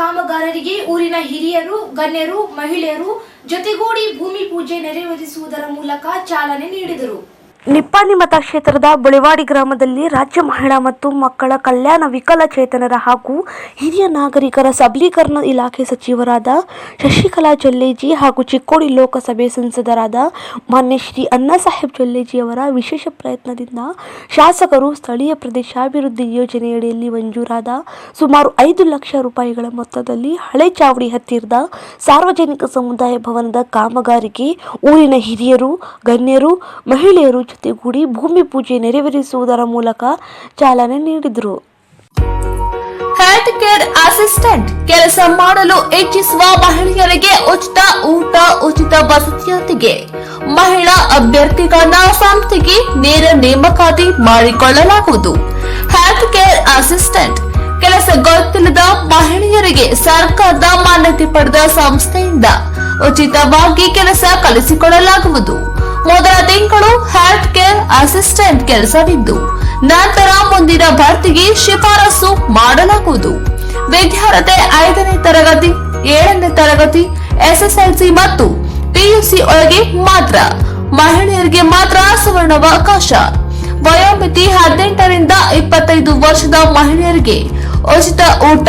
ಕಾಮಗಾರರಿಗೆ ಊರಿನ ಹಿರಿಯರು ಗಣ್ಯರು ಮಹಿಳೆಯರು ಜೊತೆಗೂಡಿ ಭೂಮಿ ಪೂಜೆ ನೆರವೇರಿಸುವುದರ ಮೂಲಕ ಚಾಲನೆ ನೀಡಿದರು. ನಿಪ್ಪಾಣಿ ಮತಕ್ಷೇತ್ರದ ಬುಳಿವಾಡಿ ಗ್ರಾಮದಲ್ಲಿ ರಾಜ್ಯ ಮಹಿಳಾ ಮತ್ತು ಮಕ್ಕಳ ಕಲ್ಯಾಣ ವಿಕಲಚೇತನರ ಹಾಗೂ ಹಿರಿಯ ನಾಗರಿಕರ ಸಬಲೀಕರಣ ಇಲಾಖೆ ಸಚಿವರಾದ ಶಶಿಕಲಾ ಜೊಲ್ಲೇಜಿ ಹಾಗೂ ಚಿಕ್ಕೋಡಿ ಲೋಕಸಭೆ ಸಂಸದರಾದ ಮಾನ್ಯ ಶ್ರೀ ಅಣ್ಣಾಸಾಹೇಬ್ ಜೊಲ್ಲೇಜಿಯವರ ವಿಶೇಷ ಪ್ರಯತ್ನದಿಂದ ಶಾಸಕರು ಸ್ಥಳೀಯ ಪ್ರದೇಶಾಭಿವೃದ್ಧಿ ಯೋಜನೆಯಡಿಯಲ್ಲಿ ಮಂಜೂರಾದ ಸುಮಾರು ಐದು ಲಕ್ಷ ರೂಪಾಯಿಗಳ ಮೊತ್ತದಲ್ಲಿ ಹಳೆ ಚಾವಡಿ ಹತ್ತಿರದ ಸಾರ್ವಜನಿಕ ಸಮುದಾಯ ಭವನದ ಕಾಮಗಾರಿಗೆ ಊರಿನ ಹಿರಿಯರು, ಗಣ್ಯರು, ಮಹಿಳೆಯರು ಜೊತೆಗೂಡಿ ಭೂಮಿ ಪೂಜೆ ನೆರವೇರಿಸುವುದರ ಮೂಲಕ ಚಾಲನೆ ನೀಡಿದರು. ಹೆಲ್ತ್ ಕೇರ್ ಅಸಿಸ್ಟೆಂಟ್ ಕೆಲಸ ಮಾಡಲು ಇಚ್ಛಿಸುವ ಮಹಿಳೆಯರಿಗೆ ಉಚಿತ ಊಟ, ಉಚಿತ ವಸತಿಯೊಂದಿಗೆ. ಮಹಿಳಾ ಅಭ್ಯರ್ಥಿಗಳ ಸಂಸ್ಥೆಗೆ ನೇರ ನೇಮಕಾತಿ ಮಾಡಿಕೊಳ್ಳಲಾಗುವುದು. ಹೆಲ್ತ್ ಕೇರ್ ಅಸಿಸ್ಟೆಂಟ್ ಕೆಲಸ ಗೊತ್ತಿಲ್ಲದ ಮಹಿಳೆಯರಿಗೆ ಸರ್ಕಾರದ ಮಾನ್ಯತೆ ಪಡೆದ ಸಂಸ್ಥೆಯಿಂದ ಉಚಿತವಾಗಿ ಕೆಲಸ ಕಲಿಸಿಕೊಡಲಾಗುವುದು. ಮೊದಲ ತಿಂಗಳು ಹೆಲ್ತ್ ಅಸಿಸ್ಟೆಂಟ್ ಕೆಲಸವಿದ್ದು, ನಂತರ ಮುಂದಿನ ಭರ್ತಿಗೆ ಶಿಫಾರಸು ಮಾಡಲಾಗುವುದು. ವಿದ್ಯಾರ್ಥಿ ಐದನೇ ತರಗತಿ, ಏಳನೇ ತರಗತಿ, ಎಸ್ಎಸ್ಎಲ್ಸಿ ಮತ್ತು ಪಿಯುಸಿ ಒಳಗೆ ಮಾತ್ರ. ಮಹಿಳೆಯರಿಗೆ ಮಾತ್ರ ಸುವರ್ಣಾವಕಾಶ. ವಯೋಮಿತಿ ಹದಿನೆಂಟರಿಂದ ಇಪ್ಪತ್ತೈದು ವರ್ಷದ ಮಹಿಳೆಯರಿಗೆ ಉಚಿತ ಊಟ,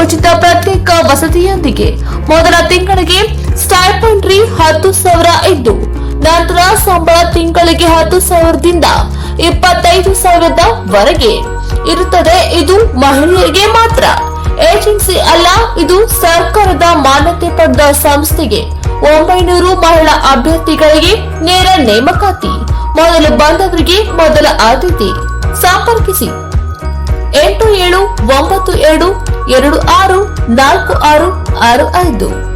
ಉಚಿತ ಪ್ರತ್ಯೇಕ ವಸತಿಯೊಂದಿಗೆ. ಮೊದಲ ತಿಂಗಳಿಗೆ ಸ್ಟೈಪಂಡ್ರಿ ಹತ್ತು ಸಾವಿರ ಇದ್ದು ನಂತರ ಸಂಬಳ ತಿಂಗಳಿಗೆ ಹತ್ತು ಸಾವಿರದಿಂದ ಇಪ್ಪತ್ತೈದು ಸಾವಿರದ ವರೆಗೆ ಇರುತ್ತದೆ. ಇದು ಮಹಿಳೆಯರಿಗೆ ಮಾತ್ರ. ಏಜೆನ್ಸಿ ಅಲ್ಲ, ಇದು ಸರ್ಕಾರದ ಮಾನ್ಯತೆ ಪಡೆದ ಸಂಸ್ಥೆಗೆ. ಒಂಬೈನೂರು ಮಹಿಳಾ ಅಭ್ಯರ್ಥಿಗಳಿಗೆ ನೇರ ನೇಮಕಾತಿ. ಮೊದಲು ಬಂದವರಿಗೆ ಮೊದಲ ಆದ್ಯತೆ. ಸಂಪರ್ಕಿಸಿ. ಎಂಟು ಏಳು ಒಂಬತ್ತು ಎರಡು ಎರಡು ಆರು ನಾಲ್ಕು ಆರು ಆರು ಐದು.